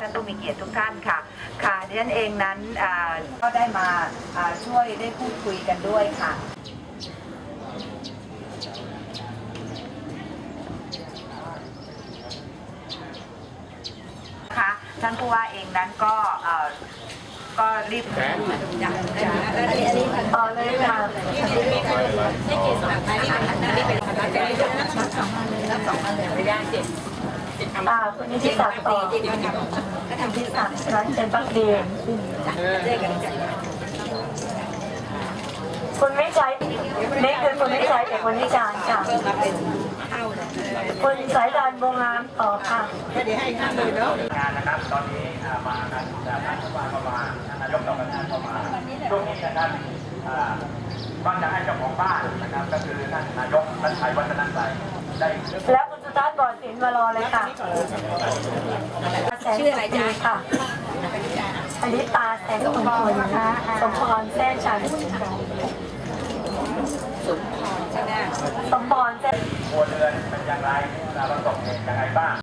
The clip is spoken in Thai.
ท่านผู้มีเกียรติทุกท่านค่ะ ค่ะดิฉันเองนั้นก็ได้มาช่วยได้พูดคุยกันด้วยค่ะคะท่านผู้ว่าเองนั้นก็ก็รีบอันนี้ต่อเลยค่ะไม่กี่สองอันนี้เป็นกันนี้เป็นรับสองอันเลยรับสองอันเลยไม่ได้เจ็บาคุณนิติศักดิ์ต่อคุณนิติศักดิ์ร้านเป็นปักเดียนคุณวิจัยนี่คือคุณวิจัยจากคุณวิจารณ์ค่ะคุณสายดานบงงามต่อค่ะงานนะครับตอนนี้อ่ามากันจากท่านผู้ว่าก็มาท่านนายกต้องการท่านก็มาช่วงนี้นะครับอ่าก็จะให้เจ้าของบ้านนะครับก็คือท่านนายกท่านชัยวัฒนชัยได้แล้ว คุณสุทัศน์ก่อนสินมารอเลยค่ะชื่ออะไรจ๊ะค่ะอลิตาแสงสมพรนะคะสมพรแท้ชันสมพรใช่ไหมสมพรแท้ครัวเรือนเป็นอย่างไรเราประสบเหตุยังไงบ้าง